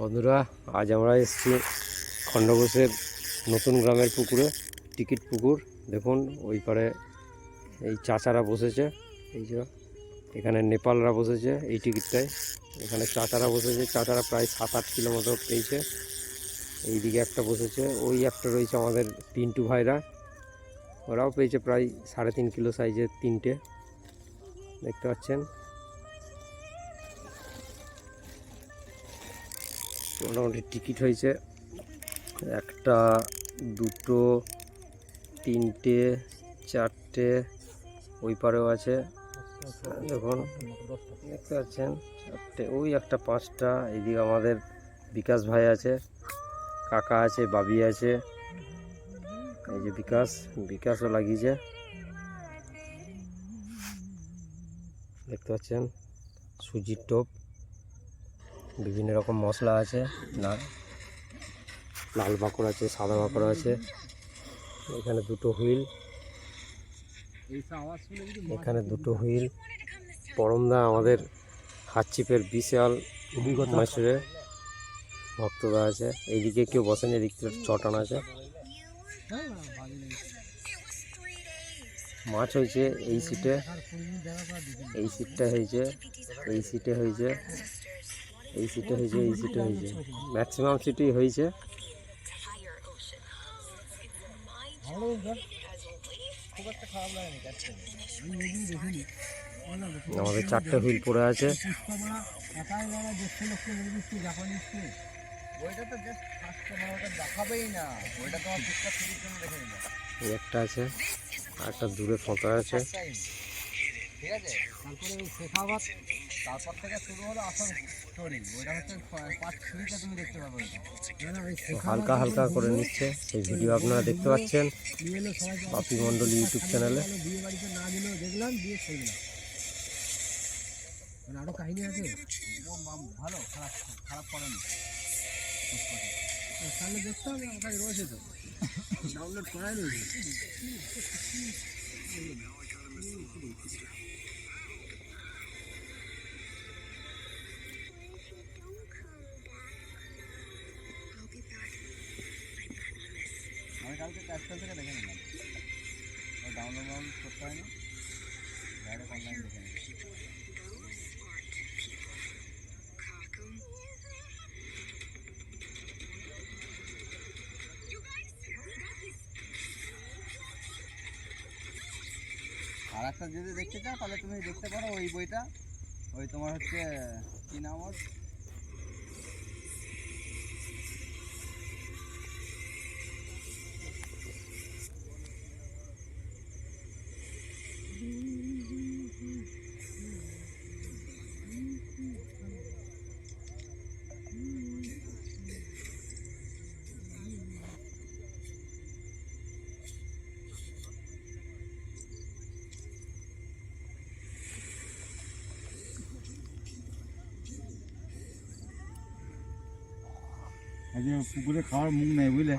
বন্ধুরা, আজ আমরা এসেছি খণ্ডঘোষের নতুন গ্রামের পুকুরে, টিকিট পুকুর। দেখুন, ওই পারে এই চাচারা বসেছে, এই যে এখানে নেপালরা বসেছে এই টিকিটটায়। এখানে চাচারা বসেছে, চাচারা প্রায় সাত আট কিলো মতো পেয়েছে। এইদিকে একটা বসেছে, ওই একটা রয়েছে আমাদের পিন্টু ভাইরা। ওরাও পেয়েছে প্রায় সাড়ে তিন কিলো সাইজের তিনটে। দেখতে পাচ্ছেন? মোটামুটি টিকিট হয়েছে। একটা, দুটো, তিনটে, চারটে, ওই পারেও আছে। দেখুন, দেখতে পাচ্ছেন, চারটে, ওই একটা পাঁচটা। এদিকে আমাদের বিকাশ ভাই আছে, কাকা আছে, বাবি আছে। এই যে বিকাশ, বিকাশও লাগিয়েছে। দেখতে পাচ্ছেন, সুজির টোপ। বিভিন্ন রকম মশলা আছে না লাল বাকড় আছে সাদা বাকড় আছে এখানে দুটো হুইল এখানে দুটো হুইল পরমদা আমাদের হাতচিপের বিশাল অভিজ্ঞতা। মাসুরে ভক্তদা আছে এইদিকে কেউ বসেন এদিক চটান আছে। মাছ হয়েছে এই সিটে এই সিটটা হয়েছে এই সিটে হয়েছে এই সিটে হয়েছে, এই সিটে হয়েছে। ম্যাক্সিমাম সিটেই হয়েছে। আমাদের চারটে হুইল পড়ে আছে। একটা আছে একটা দূরে ফোঁটা আছে। ঠিক আছে, তারপরে তারপর থেকে শুরু হলো আসল স্টোরি ওইটা হচ্ছে পাঁচ ছবিটা তুমি দেখতে পাবে হালকা হালকা করে নিচ্ছে। সেই ভিডিও আপনারা দেখতে পাচ্ছেন। বাপি মণ্ডল ইউটিউব চ্যানেলে বিয়ে বাড়িতে না গেলেও দেখলাম বিয়ে দিলাম। মানে আরও কাহিনী আছে? ভালো খারাপ খারাপ করেনি। তাহলে দেখতে হবে আমার কাছে রয়েছে তো। ডাউনলোড করাই রয়েছে। ডাউনলোড করতে হয় না? ডাইরেক্ট অনলাইন দেখে আর একটা যদি দেখতে চাও, তাহলে তুমি দেখতে পারো ওই বইটা। ওই তোমার হচ্ছে, কি নাম ওর? আজকে পুকুরে খাওয়ার মুখ নেই বুঝলে?